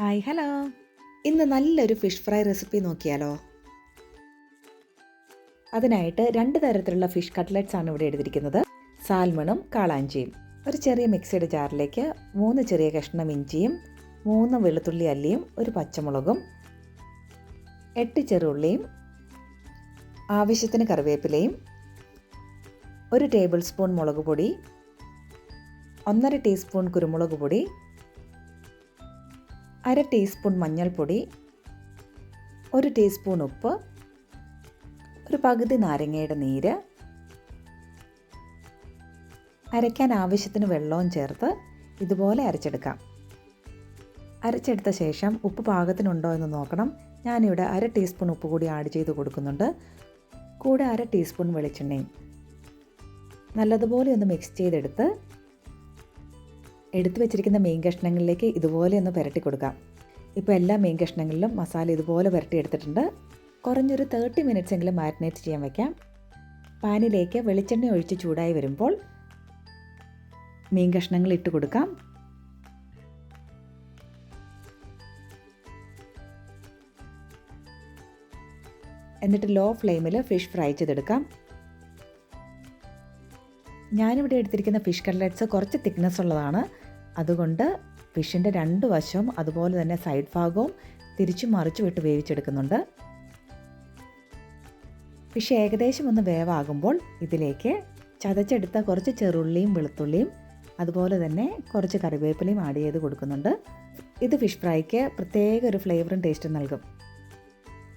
Hi hello. ഇന്ന് നല്ലൊരു fish fry recipe നോക്കിയാലോ? അതിനായിട്ട് രണ്ട് തരത്തിലുള്ള ഫിഷ് കട്ട്ലറ്റ്സ് ആണ് ഇവിടെ എടുത്തിരിക്കുന്നത്. സാൽമണും കാളാഞ്ചിയും. ഒരു ചെറിയ മിക്സിയുടെ ജാറിലേക്ക് മൂന്ന് ചെറിയ കഷ്ണം ഇഞ്ചിയും മൂന്ന് വെളുത്തുള്ളി അല്ലിയും ഒരു പച്ചമുളകും എട്ട് ചെറുള്ളിയും ആവശ്യത്തിന് കറിവേപ്പിലയും ഒരു ടേബിൾ സ്പൂൺ മുളക് പൊടി ഒന്നര ടീസ്പൂൺ കുരുമുളക് പൊടി അര ടീസ്പൂൺ മഞ്ഞൾപ്പൊടി ഒരു ടീസ്പൂൺ ഉപ്പ് ഒരു പകുതി നാരങ്ങയുടെ നീര് അരയ്ക്കാൻ ആവശ്യത്തിന് വെള്ളവും ചേർത്ത് ഇതുപോലെ അരച്ചെടുക്കാം. അരച്ചെടുത്ത ശേഷം ഉപ്പ് പാകത്തിനുണ്ടോ എന്ന് നോക്കണം. ഞാനിവിടെ അര ടീസ്പൂൺ ഉപ്പ് കൂടി ആഡ് ചെയ്ത് കൊടുക്കുന്നുണ്ട്. കൂടെ അര ടീസ്പൂൺ വെളിച്ചെണ്ണയും നല്ലതുപോലെ ഒന്ന് മിക്സ് ചെയ്തെടുത്ത് എടുത്തു വെച്ചിരിക്കുന്ന മീൻ കഷ്ണങ്ങളിലേക്ക് ഇതുപോലെ ഒന്ന് പുരട്ടി കൊടുക്കാം. ഇപ്പോൾ എല്ലാ മീൻ കഷ്ണങ്ങളിലും മസാല ഇതുപോലെ പുരട്ടി എടുത്തിട്ടുണ്ട്. കുറഞ്ഞൊരു തേർട്ടി മിനിറ്റ്സ് എങ്കിലും മാരിനേറ്റ് ചെയ്യാൻ വയ്ക്കാം പാനിലേക്ക് വെളിച്ചെണ്ണ ഒഴിച്ച് ചൂടായി വരുമ്പോൾ മീൻ കഷ്ണങ്ങൾ ഇട്ട് കൊടുക്കാം. എന്നിട്ട് ലോ ഫ്ലെയിമിൽ ഫിഷ് ഫ്രൈ ചെയ്തെടുക്കാം. ഞാനിവിടെ എടുത്തിരിക്കുന്ന ഫിഷ് കട്ട്ലറ്റ്സ് കുറച്ച് തിക്നെസ് ഉള്ളതാണ്. അതുകൊണ്ട് ഫിഷിന്റെ രണ്ട് വശവും അതുപോലെ തന്നെ സൈഡ് ഭാഗവും തിരിച്ചു മറിച്ചു വിട്ട് വേവിച്ചെടുക്കുന്നുണ്ട്. ഫിഷ് ഏകദേശം ഒന്ന് വേവാകുമ്പോൾ ഇതിലേക്ക് ചതച്ചെടുത്ത കുറച്ച് ചെറുള്ളിയും വെളുത്തുള്ളിയും അതുപോലെ തന്നെ കുറച്ച് കറിവേപ്പിലയും ആഡ് ചെയ്ത് കൊടുക്കുന്നുണ്ട്. ഇത് ഫിഷ് ഫ്രൈക്ക് പ്രത്യേക ഒരു ഫ്ലേവറും ടേസ്റ്റും നൽകും.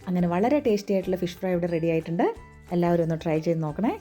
അങ്ങനെ വളരെ ടേസ്റ്റി ആയിട്ടുള്ള ഫിഷ് ഫ്രൈ ഇവിടെ റെഡി ആയിട്ടുണ്ട്. എല്ലാവരും ഒന്ന് ട്രൈ ചെയ്ത് നോക്കണേ.